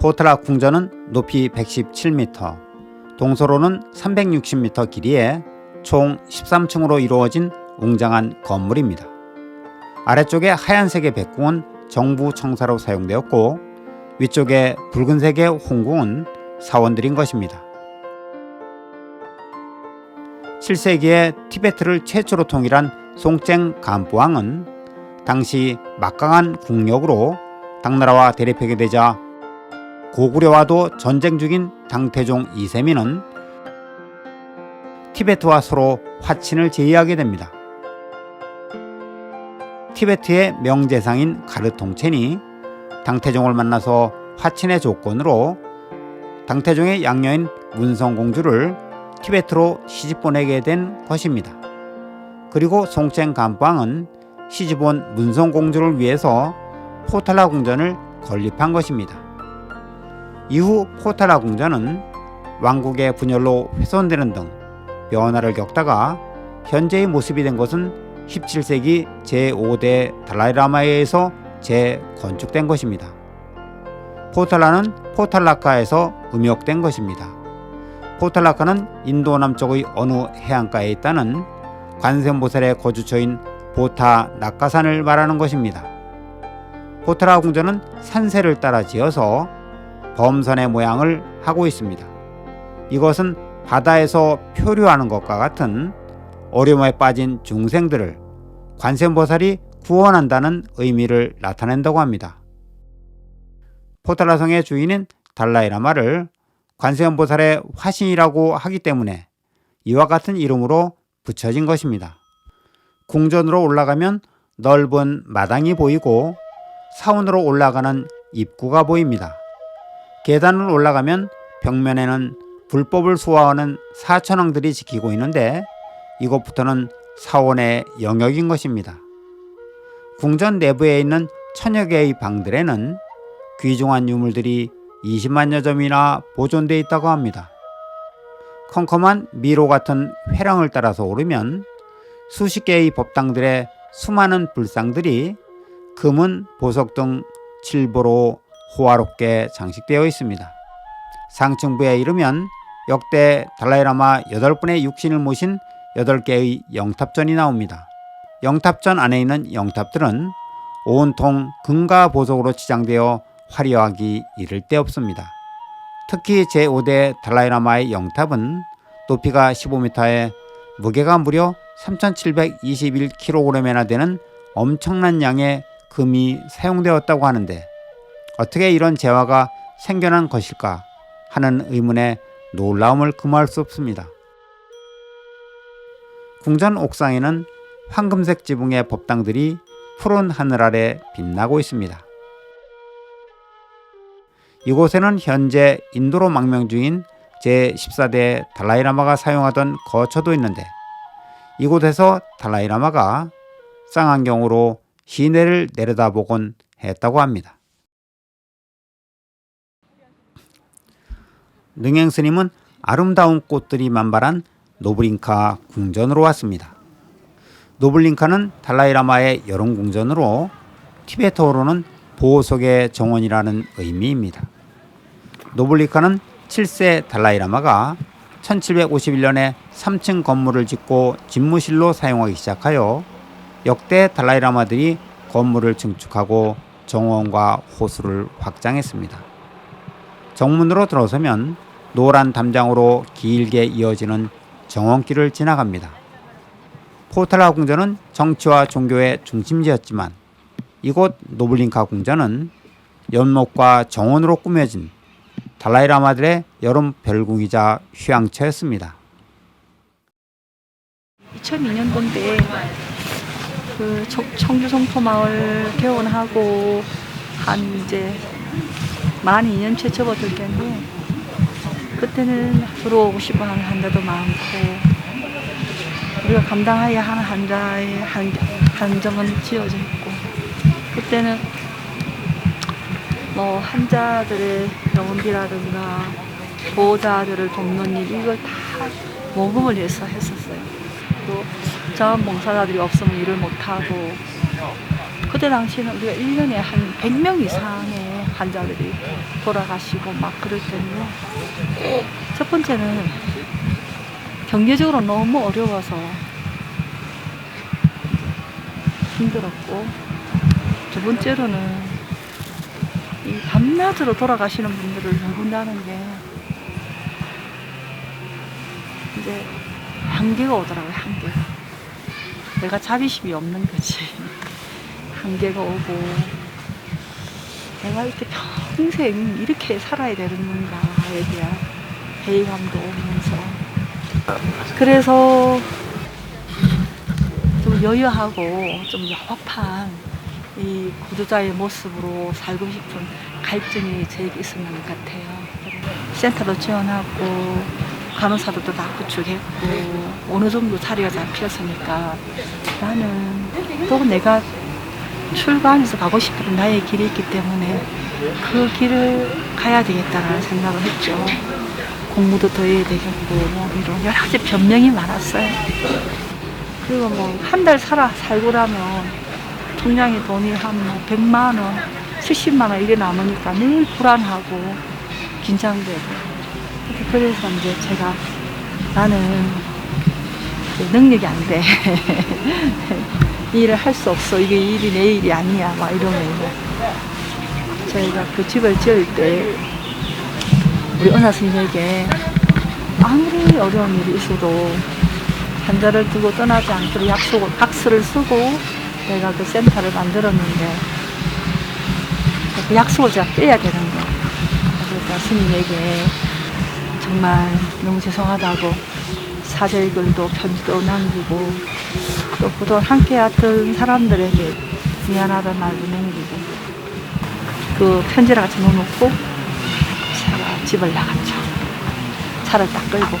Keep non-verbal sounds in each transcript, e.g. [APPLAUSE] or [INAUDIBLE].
포트라 궁전은 높이 117m, 동서로는 360m 길이에 총 13층으로 이루어진 웅장한 건물입니다. 아래쪽에 하얀색의 백궁은 정부 청사로 사용되었고 위쪽에 붉은색의 홍궁은 사원들인 것입니다. 7세기에 티베트를 최초로 통일한 송쨍 간부왕은 당시 막강한 국력으로 당나라와 대립하게 되자 고구려와도 전쟁 중인 당태종 이세민은 티베트와 서로 화친을 제의하게 됩니다. 티베트의 명재상인 가르통첸이 당태종을 만나서 화친의 조건으로 당태종의 양녀인 문성공주를 티베트로 시집 보내게 된 것입니다. 그리고 송첸 간부왕은 시집 온 문성공주를 위해서 포탈라 궁전을 건립한 것입니다. 이후 포탈라 궁전은 왕국의 분열로 훼손되는 등 변화를 겪다가 현재의 모습이 된 것은 17세기 제5대 달라이라마에 의해서 재건축된 것입니다. 포탈라는 포탈라카에서 음역된 것입니다. 포탈라카는 인도 남쪽의 어느 해안가에 있다는 관세음보살의 거주처인 보타 낙가산을 말하는 것입니다. 포탈라 궁전은 산세를 따라 지어서 범선의 모양을 하고 있습니다. 이것은 바다에서 표류하는 것과 같은 어려움에 빠진 중생들을 관세음보살이 구원한다는 의미를 나타낸다고 합니다. 포탈라성의 주인인 달라이라마를 관세음보살의 화신이라고 하기 때문에 이와 같은 이름으로 붙여진 것입니다. 궁전으로 올라가면 넓은 마당이 보이고 사원으로 올라가는 입구가 보입니다. 계단을 올라가면 벽면에는 불법을 수호하는 사천왕들이 지키고 있는데 이곳부터는 사원의 영역인 것입니다. 궁전 내부에 있는 천여 개의 방들에는 귀중한 유물들이 20만여 점이나 보존되어 있다고 합니다. 컴컴한 미로 같은 회랑을 따라서 오르면 수십 개의 법당들의 수많은 불상들이 금은 보석 등 칠보로 호화롭게 장식되어 있습니다. 상층부에 이르면 역대 달라이라마 8분의 육신을 모신 8개의 영탑전이 나옵니다. 영탑전 안에 있는 영탑들은 온통 금과 보석으로 치장되어 화려하기 이를 데 없습니다. 특히 제5대 달라이라마의 영탑은 높이가 15m에 무게가 무려 3,721kg이나 되는 엄청난 양의 금이 사용되었다고 하는데 어떻게 이런 재화가 생겨난 것일까 하는 의문에 놀라움을 금할 수 없습니다. 궁전 옥상에는 황금색 지붕의 법당들이 푸른 하늘 아래 빛나고 있습니다. 이곳에는 현재 인도로 망명 중인 제14대 달라이라마가 사용하던 거처도 있는데 이곳에서 달라이라마가 쌍안경으로 시내를 내려다보곤 했다고 합니다. 능행 스님은 아름다운 꽃들이 만발한 노브링카 궁전으로 왔습니다. 노블링카는 달라이라마의 여름 궁전으로 티베트어로는 보석의 정원이라는 의미입니다. 노블리카는 7세 달라이라마가 1751년에 3층 건물을 짓고 집무실로 사용하기 시작하여 역대 달라이라마들이 건물을 증축하고 정원과 호수를 확장했습니다. 정문으로 들어서면 노란 담장으로 길게 이어지는 정원길을 지나갑니다. 포탈라 궁전은 정치와 종교의 중심지였지만 이곳 노블링카 궁전은 연못과 정원으로 꾸며진 달라이라마들의 여름 별궁이자 휴양처였습니다. 2002년도인데 그 청- 청주 성포 마을 개원하고 한 이제 만 2년째 접어들겠네. 그때는 들어오고 싶어 하는 환자도 많고 우리가 감당해야 하는 환자의 한, 한정은 지어져 있고 그때는 뭐 환자들의 병원비라든가 보호자들을 돕는 일 이걸 다 모금을 해서 했었어요. 또 자원봉사자들이 없으면 일을 못하고 그때 당시에는 우리가 1년에 한 100명 이상의 환자들이 돌아가시고 막 그럴 때는요. 첫 번째는 경제적으로 너무 어려워서 힘들었고 두 번째로는 이 밤낮으로 돌아가시는 분들을 모른다는 게 이제 한계가 오더라고요 한계가. 내가 자비심이 없는 거지. [LAUGHS] 한계가 오고 내가 이렇게 평생 이렇게 살아야 되는 건가에 대한 회의감도 오면서 그래서 좀 여유하고 좀 야박한 이 구조자의 모습으로 살고 싶은 갈증이 저에게 있었는 것 같아요. 센터도 지원하고 간호사들도 다 구축했고 어느 정도 자리가 잡혔으니까 나는 또 내가 출간해서 가고 싶은 나의 길이 있기 때문에 그 길을 가야 되겠다라는 생각을 했죠. 공부도 더 해야 되겠고 뭐 이런 여러 가지 변명이 많았어요. 그리고 뭐 한 달 살아 살고 나면 통장에 돈이 한뭐 100만 원, 70만 원 이래 남으니까 늘 불안하고 긴장되고 그래서 이제 제가 나는 이제 능력이 안 돼. [LAUGHS] 이 일을 할 수 없어. 이게 일이 내 일이 아니야. 막 이러면서 저희가 그 집을 지을 때 우리 은하 스님에게 아무리 어려운 일이 있어도 환자를 두고 떠나지 않기로 약속을 박스를 쓰고 내가 그 센터를 만들었는데 그 약속을 제가 깨야 되는 거예요. 그래서 스님에게 정말 너무 죄송하다고 사절글도 편지도 남기고 또 그동안 함께 했던 사람들에게 미안하다는 말도 남기고 그 편지를 같이 넣어놓고 제가 집을 나갔죠. 차를 딱 끌고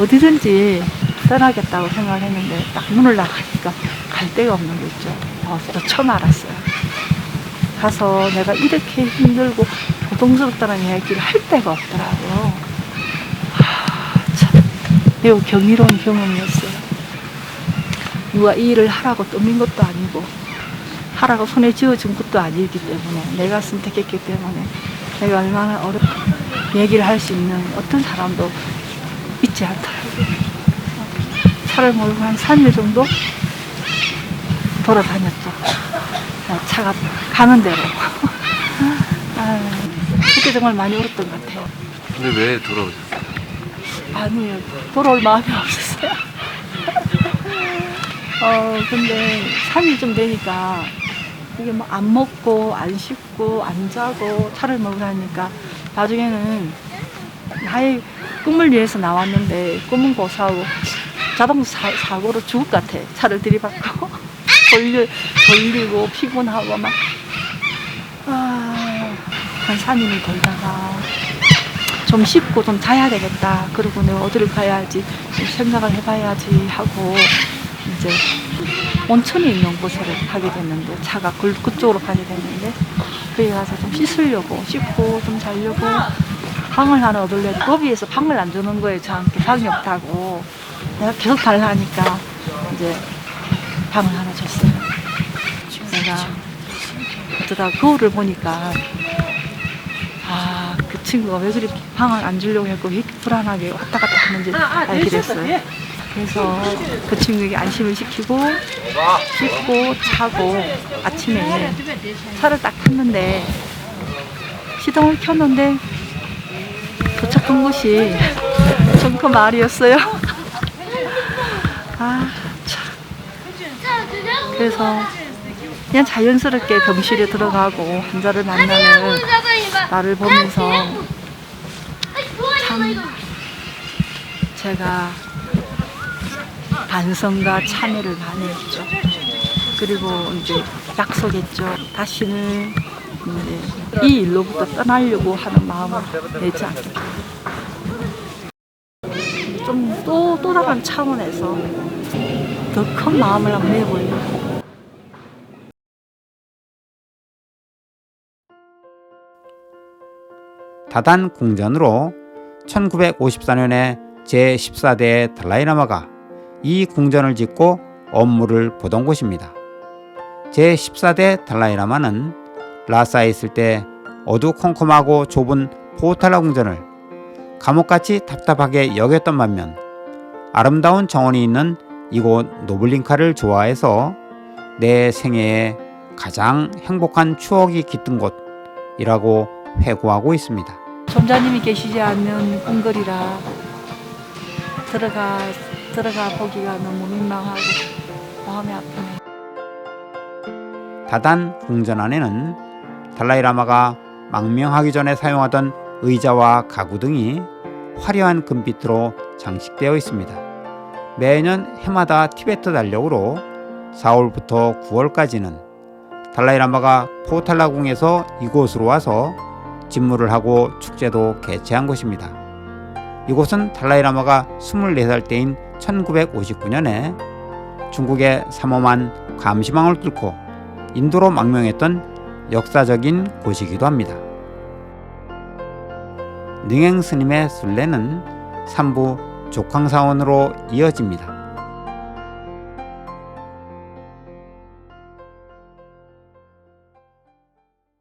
어디든지 떠나겠다고 생각을 했는데 딱 문을 나가니까 갈 데가 없는 거 있죠. 어, 저 처음 알았어요. 가서 내가 이렇게 힘들고 고통스럽다는 이야기를 할 데가 없더라고요. 하, 참 매우 경이로운 경험이었어요. 누가 이 일을 하라고 떠민 것도 아니고 하라고 손에 쥐어준 것도 아니기 때문에 내가 선택했기 때문에 내가 얼마나 어렵 얘기를 할 수 있는 어떤 사람도 있지 않더라고요. 차를 몰고 한 3일 정도 돌아다녔죠. 어, 차가 가는 대로. [LAUGHS] 아, 그때 정말 많이 울었던 것 같아요. 근데 왜 돌아오셨어요? 아니요, 돌아올 마음이 없었어요. [LAUGHS] 어, 근데 3일 좀 되니까 이게 뭐 안 먹고, 안 씻고, 안 자고, 차를 먹으라니까 나중에는 나의 꿈을 위해서 나왔는데 꿈은 고사하고 자동차 사고로 죽을 것 같아. 차를 들이받고 [LAUGHS] 돌려, 돌리고 피곤하고 막. 아, 한 3일을 돌다가 좀 씻고 좀 자야 되겠다. 그리고 내가 어디를 가야지 좀 생각을 해봐야지 하고 이제 온천이 있는 곳에 가게 됐는데 차가 그, 그쪽으로 가게 됐는데 거기 가서 좀 씻으려고 씻고 좀 자려고 방을 하나 얻으려 거기에서 방을 안 주는 거예요. 저한테 방이 없다고 내가 계속 달라 하니까 이제 방을 하나 줬어요. 내가 어쩌다 거울을 보니까 아, 그 친구가 왜 그렇게 방을 안 주려고 했고 왜 불안하게 왔다 갔다 하는지 알게 됐어요. 그래서 그 친구에게 안심을 시키고 씻고 자고 아침에 차를 딱 탔는데 시동을 켰는데 도착한 곳이 정크 마을이었어요. [LAUGHS] 아, 참. 그래서 그냥 자연스럽게 병실에 들어가고 환자를 만나는 나를 보면서 참 제가 반성과 참회를 많이 했죠. 그리고 이제 약속했죠. 다시는 이제 이 일로부터 떠나려고 하는 마음을 내지 않겠다. 좀 또, 또 다른 차원에서 더 큰 마음을 한번 내보려고. 다단 궁전으로 1954년에 제14대 달라이라마가 이 궁전을 짓고 업무를 보던 곳입니다. 제14대 달라이라마는 라사에 있을 때 어두컴컴하고 좁은 포탈라 궁전을 감옥같이 답답하게 여겼던 반면 아름다운 정원이 있는 이곳 노블링카를 좋아해서 내 생애에 가장 행복한 추억이 깃든 곳이라고 회고하고 있습니다. 점자님이 계시지 않는 궁궐이라 들어가 들어가 보기가 너무 민망하고 마음이 아프네. 다단 궁전 안에는 달라이라마가 망명하기 전에 사용하던 의자와 가구 등이 화려한 금빛으로 장식되어 있습니다. 매년 해마다 티베트 달력으로 4월부터 9월까지는 달라이라마가 포탈라궁에서 이곳으로 와서 집무를 하고 축제도 개최한 곳입니다. 이곳은 달라이라마가 24살 때인 1959년에 중국의 삼엄한 감시망을 뚫고 인도로 망명했던 역사적인 곳이기도 합니다. 능행 스님의 순례는 삼부 족황사원으로 이어집니다.